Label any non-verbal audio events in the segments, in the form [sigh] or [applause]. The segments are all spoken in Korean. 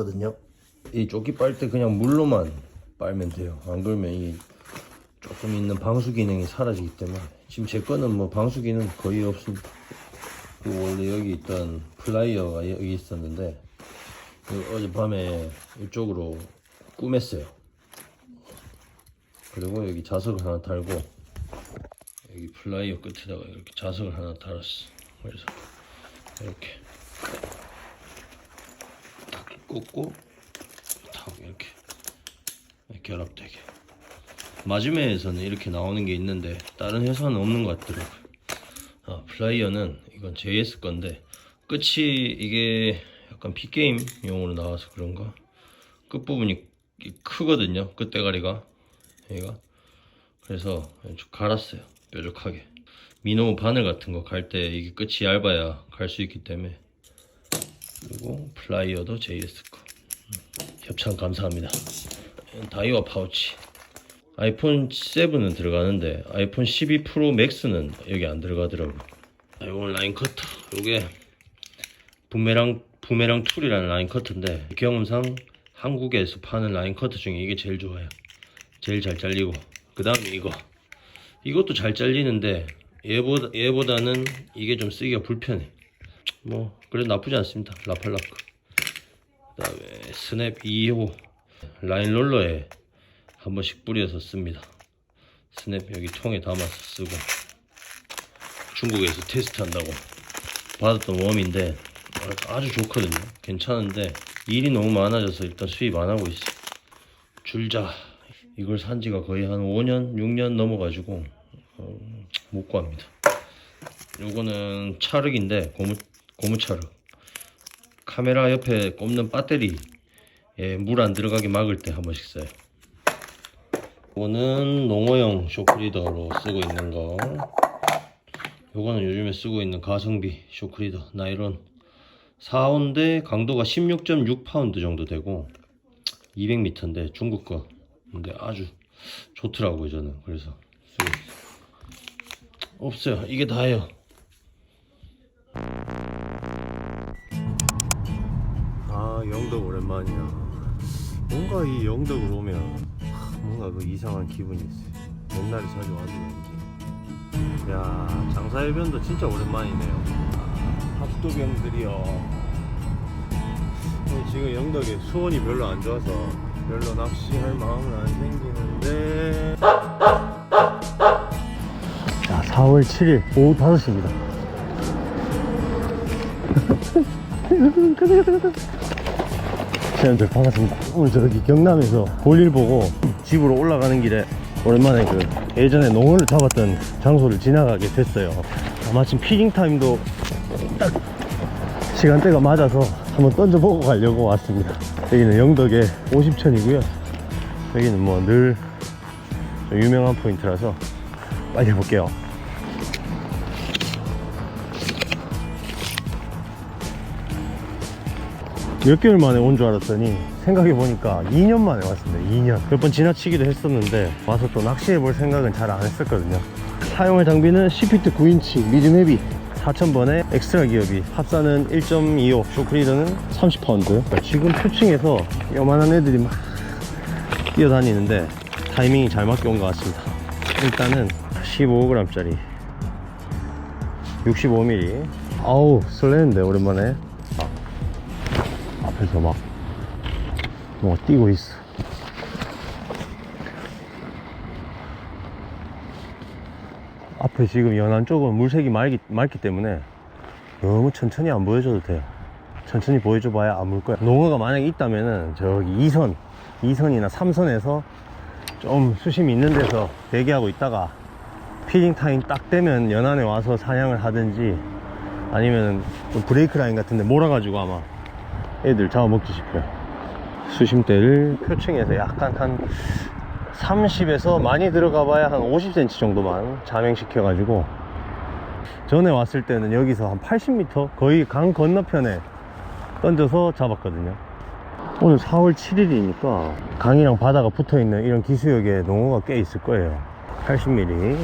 거든요. 이 조끼 빨 때 그냥 물로만 빨면 돼요. 안 그러면 이 조금 있는 방수 기능이 사라지기 때문에 지금 제 거는 뭐 방수 기능 거의 없습니다. 그리고 원래 여기 있던 플라이어가 여기 있었는데 그 어젯밤에 이쪽으로 꾸몄어요. 그리고 여기 자석을 하나 달고 여기 플라이어 끝에다가 이렇게 자석을 하나 달았어. 그래서 이렇게 딱 꽂고 탁 이렇게 결합되게. 마지막에서는 이렇게 나오는 게 있는데 다른 회사는 없는 것 같더라고요. 아, 플라이어는 이건 JS 건데 끝이 이게 약간 빅게임용으로 나와서 그런가 끝부분이 크거든요. 끝대가리가 여기가 그래서 좀 갈았어요. 뾰족하게 미노 바늘 같은 거 갈 때 이게 끝이 얇아야 갈 수 있기 때문에 그리고 플라이어도 JS 거 음, 협찬 감사합니다. 다이와 파우치 아이폰 7은 들어가는데 아이폰 12 프로 맥스는 여기 안 들어가더라고. 아, 이건 라인 커터. 요게 부메랑 부메랑 툴이라는 라인 커터인데 경험상 한국에서 파는 라인 커터 중에 이게 제일 좋아요. 제일 잘 잘리고 그 다음에 이거 이것도 잘 잘리는데 얘보다 얘보다는 이게 좀 쓰기가 불편해. 뭐 그래도 나쁘지 않습니다. 라팔라크. 그 다음에 스냅 2호 라인 롤러에 한 번씩 뿌려서 씁니다. 스냅 여기 통에 담아서 쓰고 중국에서 테스트 한다고 받았던 웜인데 아주 좋거든요. 괜찮은데 일이 너무 많아져서 일단 수입 안 하고 있어. 줄자 이걸 산 지가 거의 한 5년, 6년 넘어가지고 어, 못 구합니다. 요거는 차륵인데 고무 고무 차륵. 카메라 옆에 꼽는 배터리 에물안 들어가게 막을 때 한 번씩 써요. 이거는 농어용 쇼크리더로 쓰고 있는 거. 요거는 요즘에 쓰고 있는 가성비 쇼크리더 나이론 4호인데 강도가 16.6파운드 정도 되고 200m인데 중국 거. 근데 아주 좋더라고요 저는 그래서 쓰고 있어요. 없어요 이게 다예요. 영덕 오랜만이야. 뭔가 이 영덕을 오면 하, 뭔가 그 이상한 기분이 있어요. 옛날에 자주 와서 그런지. 야 장사해변도 진짜 오랜만이네요. 아, 합도병들이요. 지금 영덕에 수온이 별로 안 좋아서 별로 낚시할 마음은 안 생기는데. 자 4월 7일 오후 5시입니다. [laughs] 시현들 반갑습니다. 오늘 저기 경남에서 볼일 보고 집으로 올라가는 길에 오랜만에 그 예전에 농어를 잡았던 장소를 지나가게 됐어요. 아, 마침 피딩 타임도 딱 시간대가 맞아서 한번 던져보고 가려고 왔습니다. 여기는 영덕의 50천이고요. 여기는 뭐 늘 유명한 포인트라서 빨리 해볼게요. 몇 개월 만에 온 줄 알았더니 생각해 보니까 2년 만에 왔습니다. 2년. 몇 번 지나치기도 했었는데 와서 또 낚시해 볼 생각은 잘 안 했었거든요. 사용할 장비는 CPT 9인치 미디움 헤비 4,000번에 엑스트라 기어비 합사는 1.25 쇼크리더는 30파운드 지금 표층에서 요만한 애들이 막 뛰어다니는데 타이밍이 잘 맞게 온 것 같습니다 일단은 15g짜리 65mm 아우 설레는데 오랜만에 앞에서 막 뭐가 뛰고 있어. 앞에 지금 연안 쪽은 물색이 맑기, 맑기 때문에 너무 천천히 안 보여줘도 돼요. 천천히 보여줘 봐야 안 물 거야. 농어가 만약에 있다면은 저기 2선, 2선이나 3선에서 좀 수심이 있는 데서 대기하고 있다가 피딩 타임 딱 되면 연안에 와서 사냥을 하든지 아니면 좀 브레이크 라인 같은데 몰아가지고 아마 애들 잡아먹지 싶어요. 수심대를 표층에서 약간 한 30에서 많이 들어가 봐야 한 50cm 정도만 잠행시켜 가지고 전에 왔을 때는 여기서 한 80m 거의 강 건너편에 던져서 잡았거든요. 오늘 4월 7일이니까 강이랑 바다가 붙어 있는 이런 기수역에 농어가 꽤 있을 거예요. 80mm.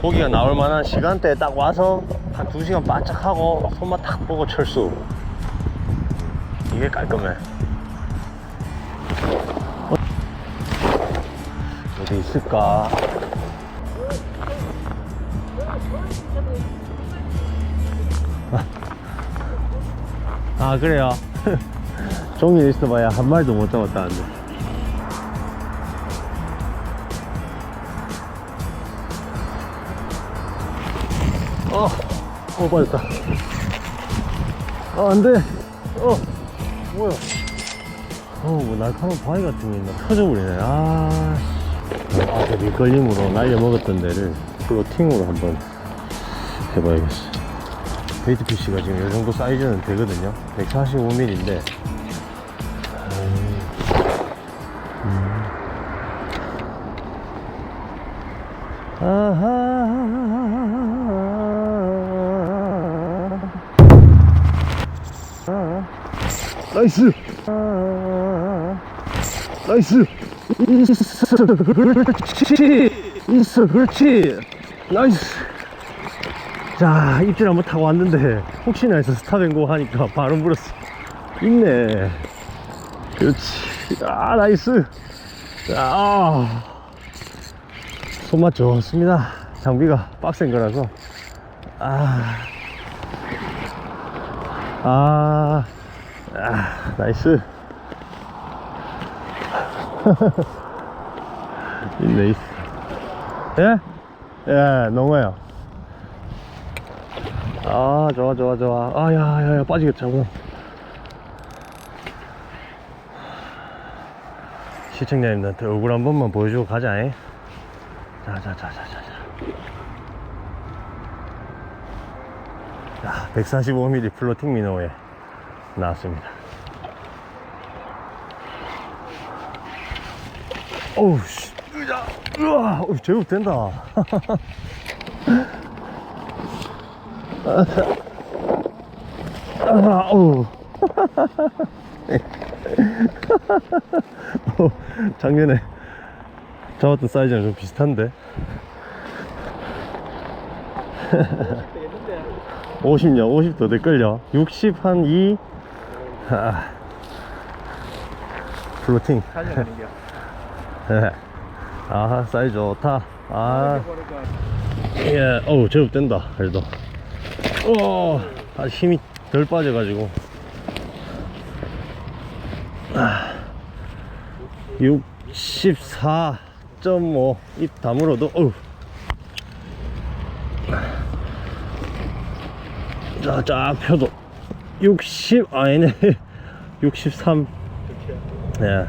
고기가 나올 만한 시간대에 딱 와서 한 2시간 바짝 하고 손맛 탁 보고 철수 되게 깔끔해. 어? 어디 있을까? 아 그래요. [laughs] 종일 있어봐야 한 마리도 못 잡았다는데. 어, 어 빠졌다. 아, 안 돼. 어, 뭐야. 어, 뭐 날카로운 바위 같은 게 있나. 터져버리네. 아, 앞에 밑걸림으로 날려먹었던 데를 플로팅으로 한번 해봐야겠어. 베이트 피쉬가 지금 이 정도 사이즈는 되거든요. 145mm인데. 아하. 나이스! 나이스! 있어, 그렇지! 있어, 그렇지! 나이스! 자, 입질 한번 타고 왔는데, 혹시나 해서 스타뱅고 하니까 바로 물었어. 있네. 그렇지. 아, 나이스! 자, 아. 손맛 좋습니다. 장비가 빡센 거라서. 아. 아, 아 나이스. [laughs] 있네, 있어. 예? 예, 농어요. 아, 좋아, 좋아, 좋아. 아, 야, 야, 야, 빠지겠다, 자꾸. 시청자님들한테 얼굴 한 번만 보여주고 가자, 잉? 자, 자, 자, 자, 자, 자. 자, 145mm 플로팅 미노에 나왔습니다. 어우, 씨. 으자, 으아, 제법 된다. [laughs] 아. 어, [laughs] 작년에 잡았던 사이즈랑 좀 비슷한데. [laughs] 50요, 50도 될걸요. 60 한 2. 아. 플로팅. 예. 아, 사이즈 좋다. 아. 예, 어우, 제법 된다. 그래도. 어, 아, 힘이 덜 빠져가지고. 아, 64.5. 입 다물어도, 어우. 자, 쫙 펴도 60 아니네. 63 예.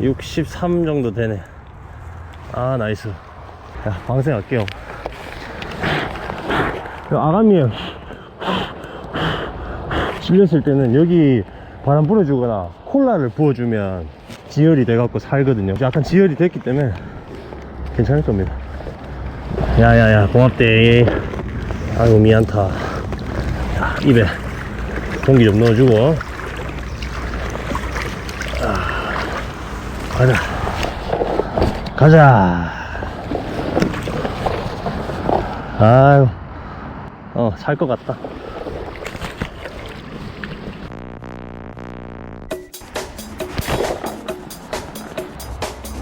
63 정도 되네. 아 나이스. 야 방생 할게요. 그 아가미에 질렸을 때는 여기 바람 불어주거나 콜라를 부어주면 지혈이 돼갖고 살거든요. 약간 지혈이 됐기 때문에 괜찮을 겁니다. 야야야 고맙대. 아이고 미안타. 자, 입에 공기 좀 넣어주고. 아, 가자. 가자. 아유. 어살 것 같다.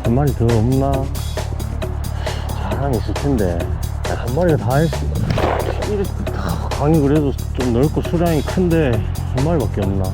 한 마리 더 없나? 자랑 있을 텐데. 야, 한 마리가 다 했어 강이 그래도 좀 넓고 수량이 큰데 한 마리밖에 없나